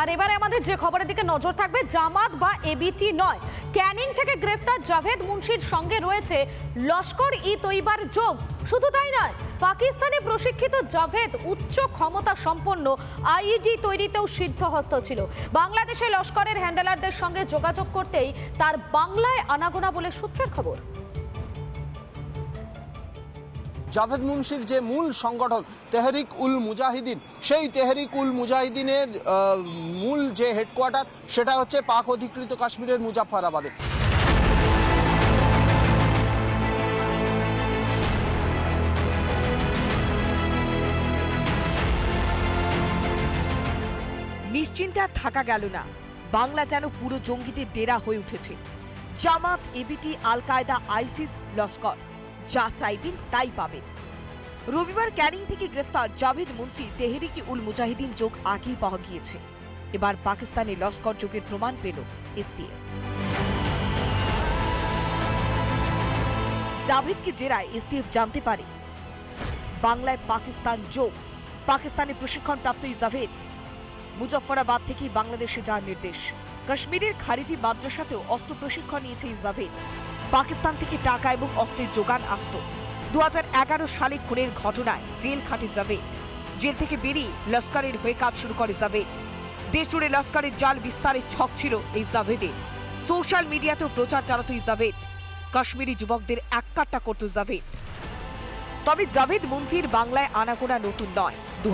আর এবারে আমাদের যে খবরের দিকে নজর থাকবে, জামাত বা এবিটি নয়। ক্যানিং থেকে গ্রেফতার জাভেদ মুন্সির সঙ্গে রয়েছে লস্কর ই তৈবার যোগ। শুধু তাই নয়, পাকিস্তানে প্রশিক্ষিত জাভেদ উচ্চ ক্ষমতা সম্পন্ন আইইডি তৈরিতেও সিদ্ধহস্ত ছিল। বাংলাদেশে লস্করের হ্যান্ডেলারদের সঙ্গে যোগাযোগ করতেই তার বাংলায় আনাগোনা বলে সূত্রের খবর। জাভেদ মুন্সির যে মূল সংগঠন তেহরিক উল মুজাহিদিন, সেই তেহরিক উল মুজাহিদিনের মূল যে হেডকোয়ার্টার সেটা হচ্ছে পাক অধিকৃত কাশ্মীরের মুজাফফরাবাদে নিশ্চিন্তে থাকা গেল না। বাংলা যেন পুরো জঙ্গিদের ডেরা হয়ে উঠেছে। জামাত, এবিটি আল কায়দা আইসিস, লস্কর। যা চাইবেন তাই পাবেন রবিবার ক্যানিং থেকে গ্রেফতার জাভেদ মুন্সি তেহরিকি উল মুজাহিদিন যোগ আগেই পাওয়া গিয়েছে। এবার পাকিস্তানে লস্কর যোগের প্রমাণ পেল এসটিএফ। জাভেদকে জেরায় এসটিএফ জানতে পারে। বাংলায় পাকিস্তান যোগ। পাকিস্তানে প্রশিক্ষণপ্রাপ্ত জাভেদ মুজফফরাবাদ থেকেই বাংলাদেশে যাওয়ার নির্দেশ। কাশ্মীরের খারিজি মাদ্রাসাতেও অস্ত্র প্রশিক্ষণ নিয়েছে জাভেদ। পাকিস্তান থেকে টাকা এবং অস্ত্রের যোগান আসত। দু হাজার এগারো সালে খুনের ঘটনায় জেল খাটে যাবে। জেল থেকে বেরিয়ে লস্করের হয়ে কাজ শুরু করে জাভেদ। দেশ জুড়ে লস্করের জাল বিস্তারের ছক ছিল এই জাভেদের। সোশ্যাল মিডিয়াতেও প্রচার চালাতো জাভেদ। কাশ্মীরি যুবকদের এককাট্টা করত জাভেদ। তবে জাভেদ মুন্সির বাংলায় আনাগোনা নতুন নয়। দু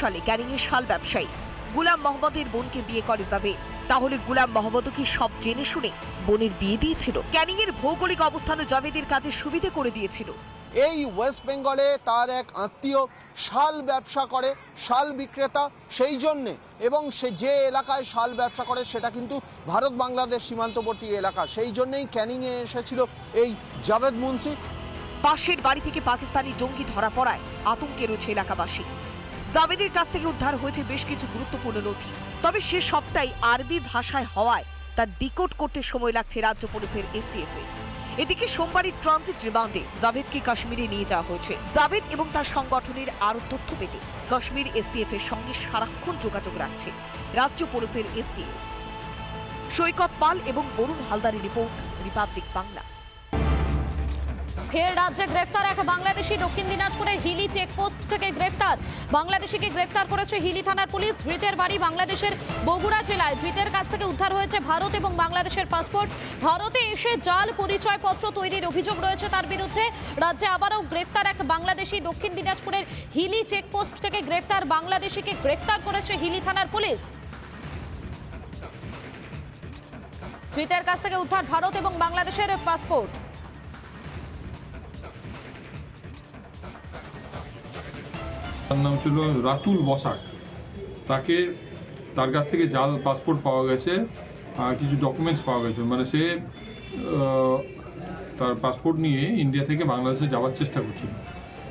সালে ক্যানিংয়ের শাল ব্যবসায়ী। গুলাম মোহাম্মদের বোনকে বিয়ে করে যাবে তাহলে গুলাম মোহাম্মদও কি সব জেনে শুনে বোনের বিয়ে দিয়েছিল? ক্যানিংয়ের ভৌগোলিক অবস্থানও জাভেদের কাজে সুবিধে করে দিয়েছিল। এই ওয়েস্ট বেঙ্গলে তার এক আত্মীয় শাল ব্যবসা করে শাল বিক্রেতা সেই জন্যে। এবং সে যে এলাকায় শাল ব্যবসা করে সেটা কিন্তু ভারত বাংলাদেশ সীমান্তবর্তী এলাকা। সেই জন্যেই ক্যানিংয়ে এসেছিল এই জাভেদ মুন্সি। পাশের বাড়ি থেকে পাকিস্তানি জঙ্গি ধরা পড়ায় আতঙ্কে রয়েছে এলাকাবাসী। জাভেদের কাছ থেকে উদ্ধার হয়েছে বেশ কিছু গুরুত্বপূর্ণ নথি। তবে সে সবটাই আরবি ভাষায় হওয়ায় তা ডিকোড করতে সময় লাগছে রাজ্য পুলিশের এসটিএফ এদিকে সোমবারই ট্রানজিট রিমান্ডে জাভেদকে কাশ্মীরে নিয়ে যাওয়া হয়েছে। জাভেদ এবং তার সংগঠনের আরও তথ্য পেতে কাশ্মীর এসটিএফ এর সঙ্গে সারাক্ষণ যোগাযোগ রাখছে রাজ্য পুলিশের এসটিএফ। সৈকত পাল এবং বরুণ হালদারের রিপোর্ট, রিপাবলিক বাংলা। ফের রাজ্যে গ্রেফতার এক বাংলাদেশি দক্ষিণ দিনাজপুরের হিলি চেকপোস্ট থেকে গ্রেফতার। বাংলাদেশিকে গ্রেফতার করেছে হিলি থানার পুলিশ। ধৃতের বাড়ি বাংলাদেশের বগুড়া জেলায়। ধৃতের কাছ থেকে উদ্ধার হয়েছে ভারত এবং বাংলাদেশের পাসপোর্ট। ভারতে এসে জাল পরিচয়পত্র তৈরির অভিযোগ রয়েছে তার বিরুদ্ধে। রাজ্যে আবারও গ্রেফতার এক বাংলাদেশি দক্ষিণ দিনাজপুরের হিলি চেকপোস্ট থেকে গ্রেফতার বাংলাদেশিকে গ্রেফতার করেছে হিলি থানার পুলিশ। ধৃতের কাছ থেকে উদ্ধার ভারত এবং বাংলাদেশের পাসপোর্ট। তার নাম ছিল রাতুল বসাক। তাকে তার কাছ থেকে জাল পাসপোর্ট পাওয়া গেছে, আর কিছু ডকুমেন্টস পাওয়া গেছে। মানে সে তার পাসপোর্ট নিয়ে ইন্ডিয়া থেকে বাংলাদেশে যাওয়ার চেষ্টা করছিল।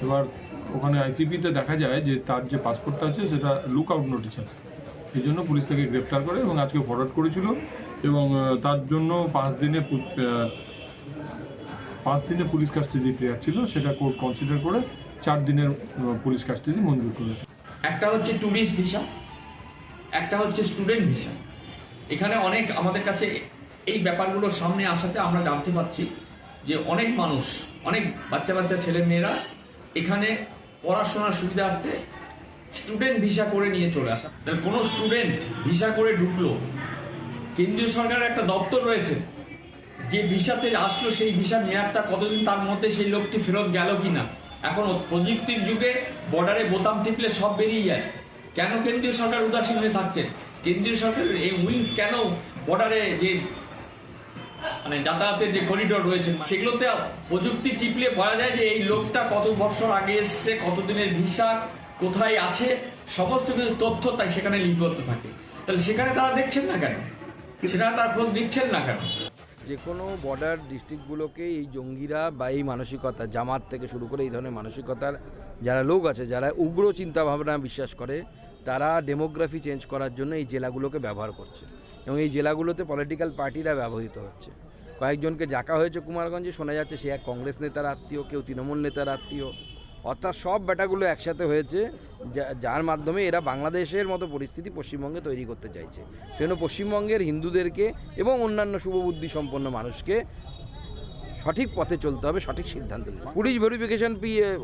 এবার ওখানে আইসিপিতে দেখা যায় যে তার যে পাসপোর্টটা আছে, সেটা লুক আউট নোটিশ আছে। সেই জন্য পুলিশ তাকে গ্রেপ্তার করে এবং আজকে ফরওয়ার্ড করেছিল এবং তার জন্য পাঁচ দিনে পাঁচ দিনে পুলিশ কাস্টাডি প্লেয়ার ছিল, সেটা কোর্ট কনসিডার করে চার দিনের পুলিশ কাস্টাডি মঞ্জুর করেছে। একটা হচ্ছে ট্যুরিস্ট ভিসা একটা হচ্ছে স্টুডেন্ট ভিসা এখানে অনেক আমাদের কাছে এই ব্যাপারগুলো সামনে আসাতে আমরা জানতে পারছি যে অনেক মানুষ, অনেক বাচ্চা বাচ্চা ছেলে মেয়েরা এখানে পড়াশোনার সুবিধার্থে স্টুডেন্ট ভিসা করে নিয়ে চলে আসা। কোনো স্টুডেন্ট ভিসা করে ঢুকলো, কেন্দ্রীয় সরকারের একটা দপ্তর রয়েছে, যে ভিসাতে আসলো সেই ভিসার মেয়াদটা কতদিন তার মধ্যে সেই লোকটি ফেরত গেল কিনা? এখন প্রযুক্তির যুগে বর্ডারে বোতাম টিপলে সব বেরিয়ে যায়। কেন কেন্দ্রীয় সরকার উদাসীন হয়ে থাকছেন কেন্দ্রীয় সরকারের এই উইংস কেন বর্ডারে যে মানে যাতায়াতের যে করিডোর রয়েছে, সেগুলোতে প্রযুক্তি টিপলে বলা যায় যে এই লোকটা কত বছর আগে এসছে, কতদিনের ভিসা, কোথায় আছে, সমস্ত কিছু তথ্য তাই সেখানে লিপিবদ্ধ থাকে। তাহলে সেখানে তারা দেখছেন না কেন? সেখানে তারা খোঁজ নিচ্ছেন না কেন? যে কোনো বর্ডার ডিস্ট্রিক্টগুলোকে এই জঙ্গিরা বা এই মানসিকতা, জামাত থেকে শুরু করে এই ধরনের মানসিকতার যারা লোক আছে, যারা উগ্র চিন্তাভাবনা বিশ্বাস করে, তারা ডেমোগ্রাফি চেঞ্জ করার জন্য এই জেলাগুলোকে ব্যবহার করছে এবং এই জেলাগুলোতে পলিটিক্যাল পার্টিরা ব্যবহৃত হচ্ছে। কয়েকজনকে ডাকা হয়েছে কুমারগঞ্জে, শোনা যাচ্ছে সে এক কংগ্রেস নেতার আত্মীয়, কেউ তৃণমূল নেতার আত্মীয়। অর্থাৎ সব ব্যাটাগুলো একসাথে হয়েছে যার মাধ্যমে এরা বাংলাদেশের মতো পরিস্থিতি পশ্চিমবঙ্গে তৈরি করতে চাইছে। সেজন্য পশ্চিমবঙ্গের হিন্দুদেরকে এবং অন্যান্য শুভবুদ্ধি সম্পন্ন মানুষকে সঠিক পথে চলতে হবে, সঠিক সিদ্ধান্ত নিতে। পুলিশ ভেরিফিকেশন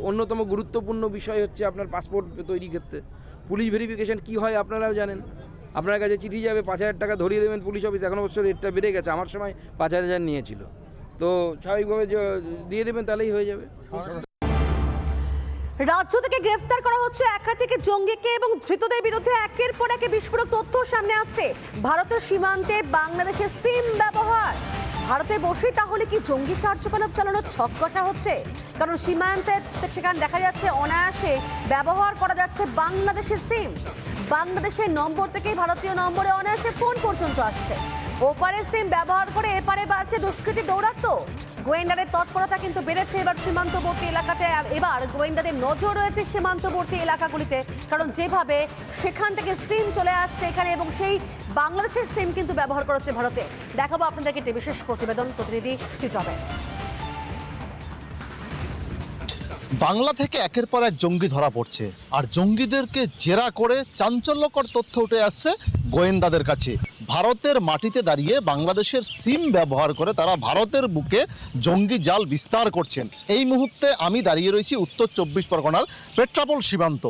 অন্যতম গুরুত্বপূর্ণ বিষয় হচ্ছে আপনার পাসপোর্ট তৈরি ক্ষেত্রে। পুলিশ ভেরিফিকেশান কি হয় আপনারাও জানেন। আপনার কাছে চিঠি যাবে, পাঁচ হাজার টাকা ধরিয়ে দেবেন পুলিশ অফিস। এখন অবশ্য রেটটা বেড়ে গেছে, আমার সময় পাঁচ হাজার নিয়েছিল। তো স্বাভাবিকভাবে দিয়ে দেবেন, তাহলেই হয়ে যাবে। রাজ্য থেকে গ্রেফতার করা হচ্ছে একাধিক জঙ্গিকে এবং ধৃতদের বিরুদ্ধে একের পর এক বিস্ফোরক তথ্য সামনে আসছে। ভারতের সীমান্তে বাংলাদেশের সিম ব্যবহার। ভারতে বসেই তাহলে কি জঙ্গি কার্যকলাপ চালানোর ছক কষা হচ্ছে? কারণ সীমান্তে সেখানে দেখা যাচ্ছে অনায়াসে ব্যবহার করা যাচ্ছে বাংলাদেশের সিম। বাংলাদেশের নম্বর থেকেই ভারতীয় নম্বরে অনায়াসে ফোন পর্যন্ত আসছে। ওপারে সিম ব্যবহার করে এপারে বাড়ছে দুষ্কৃতী দৌরাত্ম গোয়েন্দাদের তৎপরতা কিন্তু বেড়েছে এবার সীমান্তবর্তী এলাকাতে। আর এবার গোয়েন্দাদের নজর রয়েছে সীমান্তবর্তী এলাকাগুলিতে, কারণ যেভাবে সেখান থেকে সিম চলে আসছে এখানে এবং সেই বাংলাদেশের সিম কিন্তু ব্যবহার করেছে ভারতে। দেখাবো আপনাদেরকে একটি বিশেষ প্রতিবেদন প্রতিনিধি টিটবের বাংলা থেকে একের পর এক জঙ্গি ধরা পড়ছে, আর জঙ্গিদেরকে জেরা করে চাঞ্চল্যকর তথ্য উঠে আসছে গোয়েন্দাদের কাছে। ভারতের মাটিতে দাঁড়িয়ে বাংলাদেশের সিম ব্যবহার করে তারা ভারতের বুকে জঙ্গি জাল বিস্তার করছেন। এই মুহূর্তে আমি দাঁড়িয়ে রয়েছি উত্তর চব্বিশ পরগনার পেট্রাপোল সীমান্ত।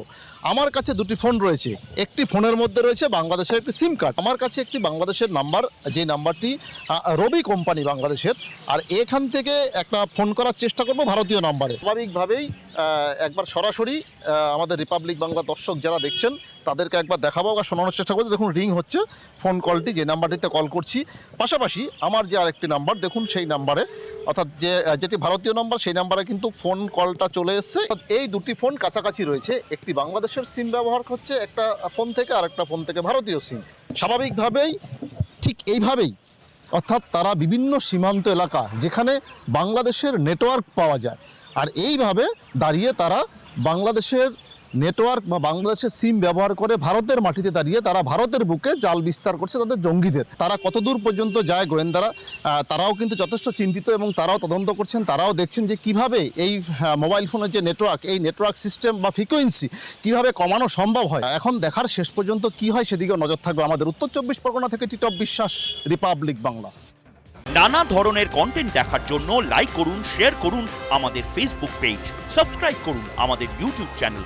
আমার কাছে দুটি ফোন রয়েছে। একটি ফোনের মধ্যে রয়েছে বাংলাদেশের একটি সিম কার্ড। আমার কাছে একটি বাংলাদেশের নাম্বার, যে নাম্বারটি রবি কোম্পানি বাংলাদেশের। আর এখান থেকে একটা ফোন করার চেষ্টা করব ভারতীয় নাম্বারে। স্বাভাবিকভাবেই একবার সরাসরি আমাদের রিপাবলিক বাংলা দর্শক যারা দেখছেন তাদেরকে একবার দেখাবো বা শোনানোর চেষ্টা করছি দেখুন রিং হচ্ছে ফোন কলটি যে নাম্বারটিতে কল করছি। পাশাপাশি আমার যে আরেকটি নাম্বার দেখুন সেই নাম্বারে অর্থাৎ যে, যেটি ভারতীয় নাম্বার সেই নাম্বারে কিন্তু ফোন কলটা চলে এসছে। এই দুটি ফোন কাছাকাছি রয়েছে। একটি বাংলাদেশের সিম ব্যবহার করছে একটা ফোন থেকে, আর একটা ফোন থেকে ভারতীয় সিম স্বাভাবিকভাবেই, ঠিক এইভাবেই, অর্থাৎ তারা বিভিন্ন সীমান্ত এলাকা, যেখানে বাংলাদেশের নেটওয়ার্ক পাওয়া যায়, আর এইভাবে দাঁড়িয়ে তারা বাংলাদেশের নেটওয়ার্ক বা বাংলাদেশের সিম ব্যবহার করে ভারতের মাটিতে দাঁড়িয়ে তারা ভারতের বুকে জাল বিস্তার করছে তাদের জঙ্গিদের। তারা কতদূর পর্যন্ত যায় গোয়েন্দারা? তারাও কিন্তু যথেষ্ট চিন্তিত এবং তারাও তদন্ত করছেন। তারাও দেখছেন যে কীভাবে এই মোবাইল ফোনের যে নেটওয়ার্ক এই নেটওয়ার্ক সিস্টেম বা ফ্রিকোয়েন্সি কীভাবে কমানো সম্ভব হয়? এখন দেখার শেষ পর্যন্ত কি হয় সেদিকেও নজর থাকবে আমাদের উত্তর চব্বিশ পরগনা থেকে টিটপ বিশ্বাস রিপাবলিক বাংলা নানা ধরনের কন্টেন্ট দেখার জন্য লাইক করুন শেয়ার করুন আমাদের ফেসবুক পেজ সাবস্ক্রাইব করুন আমাদের ইউটিউব চ্যানেল